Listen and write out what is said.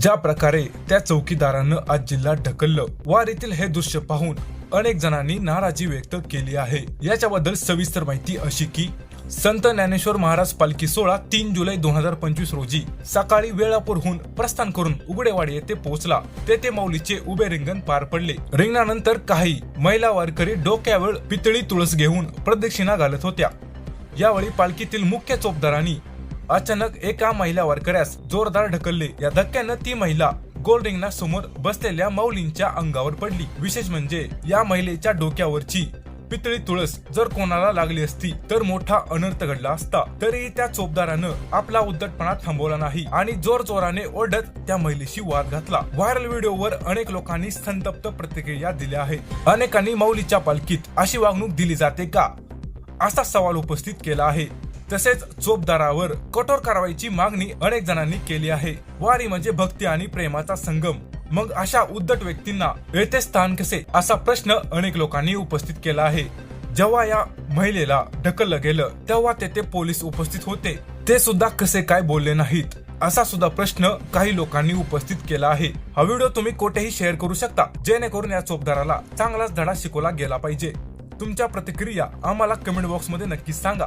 ज्या प्रकारे त्या चौकीदारानं आज जिल्ह्यात ढकललं वारीतील हे दृश्य पाहून अनेक जणांनी नाराजी व्यक्त केली आहे. याच्याबद्दल सविस्तर माहिती अशी की संत ज्ञानेश्वर महाराज पालखी सोहळा तीन जुलै दोन हजार पंचवीस रोजी सकाळी वेळापूरहून प्रस्थान करून उघडेवाडी येथे पोहोचला. तेथे मौलीचे उभे रिंगण पार पडले. रिंगणानंतर काही महिला वारकरी डोक्यावर पितळी तुळस घेऊन प्रदक्षिणा घालत होत्या. यावेळी पालखीतील मुख्य चोपदारांनी अचानक एका महिला वारकऱ्यास जोरदार ढकलले. या धक्क्यानं ती महिला गोल समोर बसलेल्या माऊलींच्या अंगावर पडली. विशेष म्हणजे या महिलेच्या डोक्यावरची पितळी तुळस जर कोणाला लागली असती तर मोठा अनर्थ घडला असता. तरीही त्या चोपदारानं आपला उद्धटपणा थांबवला नाही आणि जोर जोराने ओढत त्या महिलेशी वाद घातला. व्हायरल व्हिडिओवर अनेक लोकांनी संतप्त प्रतिक्रिया दिल्या आहेत. अनेकांनी मौलीच्या पालखीत अशी वागणूक दिली जाते का? असा सवाल उपस्थित केला आहे. तसेच चोपदारावर कठोर कारवाईची मागणी अनेक जणांनी केली आहे. वारी म्हणजे भक्ती आणि प्रेमाचा संगम. मग अशा उद्धट व्यक्तींना येथे स्थान कसे? असा प्रश्न अनेक लोकांनी उपस्थित केला आहे. जेव्हा या महिलेला ढकललं गेलं तेव्हा तेथे पोलीस उपस्थित होते. ते सुद्धा कसे काय बोलले नाहीत? असा सुद्धा प्रश्न काही लोकांनी उपस्थित केला आहे. हा व्हिडिओ तुम्ही कोठेही शेअर करू शकता जेणेकरून या चोपदाराला चांगलाच धडा शिकवला गेला पाहिजे. तुमच्या प्रतिक्रिया आम्हाला कमेंट बॉक्समध्ये नक्कीच सांगा.